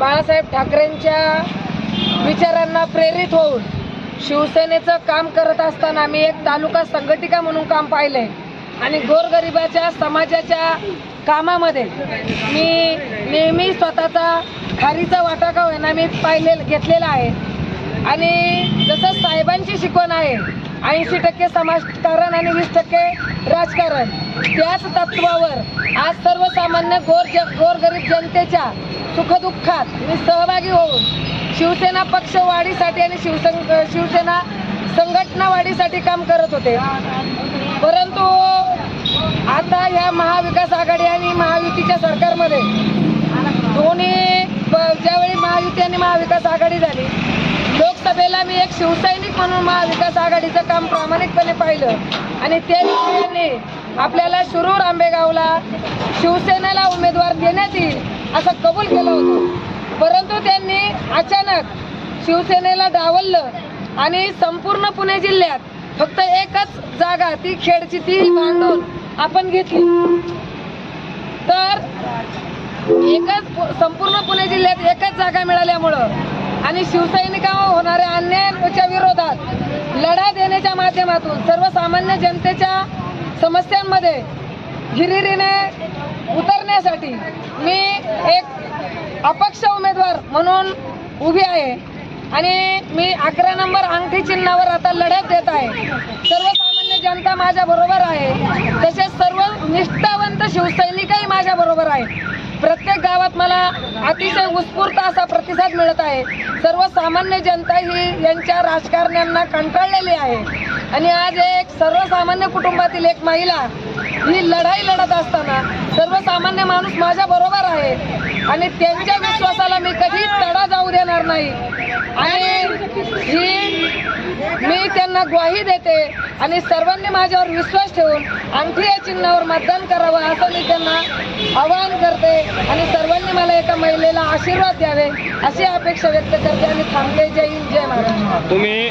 बाळासाहेब ठाकरेंच्या विचारांना प्रेरित होऊन शिवसेनेचं काम करत असताना मी एक तालुका संघटिका म्हणून काम पाहिलंय. आणि गोरगरिबाच्या समाजाच्या कामामध्ये मी नेहमी स्वतःचा खारीचा वाटा का होईना मी पाहिले घेतलेला आहे. आणि जसं साहेबांची शिकवण आहे ऐंशी टक्के समाजकारण आणि वीस टक्के राजकारण. त्याच तत्वावर आज सर्वसामान्य गोर ज गोरगरीब जनतेच्या सुखदुःखात मी सहभागी होऊन शिवसेना पक्ष वाढीसाठी आणि शिवसंग शिवसेना संघटना वाढीसाठी काम करत होते. परंतु आता ह्या महाविकास आघाडी आणि महायुतीच्या सरकारमध्ये दोन्ही ज्यावेळी महायुती आणि महाविकास आघाडी झाली लोकसभेला मी एक शिवसैनिक म्हणून महाविकास आघाडीचं काम प्रामाणिकपणे पाहिलं. आणि त्या त्यांनी आपल्याला शिरूर आंबेगावला शिवसेनेला उमेदवार देण्यात येईल असं कबूल केलं होतं. परंतु त्यांनी अचानक शिवसेनेला डावललं आणि संपूर्ण पुणे जिल्ह्यात फक्त एकच जागा ती खेडची ती भांडून आपण घेतली. तर एकच पु- संपूर्ण पुणे जिल्ह्यात एकच जागा मिळाल्यामुळं आणि शिवसैनिका होणाऱ्या अन्यायाच्या विरोधात लढा देण्याच्या माध्यमातून सर्वसामान्य जनतेच्या समस्यांमध्ये हिरिरीने उतरण्यासाठी मी एक अपक्ष उमेदवार म्हणून उभी आहे आणि मी अकरा नंबर अंगठी चिन्हावर आता लढत देत आहे. सर्वसामान्य जनता माझ्या बरोबर आहे. तसेच सर्व निष्ठावंत शिवसैनिकही माझ्या बरोबर आहे गावात मला अतिशय उत्स्फूर्त असा प्रतिसाद मिळत आहे. सर्वसामान्य जनता ही यांच्या राजकारण्यांना कंटाळलेली आहे. आणि आज एक सर्वसामान्य कुटुंबातील एक महिला ही लढाई लढत असताना सर्वसामान्य माणूस माझ्या बरोबर आहे. आणि त्यांच्या विश्वासाला मी कधीच तडा जाऊ देणार नाही. आणि मी त्यांना ग्वाही देते आणि सर्वांनी माझ्यावर विश्वास ठेवून आणखी या चिन्हावर मतदान करावं असं मी त्यांना आवाहन करते आणि सर्वांनी मला एका महिलेला आशीर्वाद द्यावे अशी अपेक्षा व्यक्त करते आणि थांबते जय हिंद जय महाराष्ट्र. तुम्ही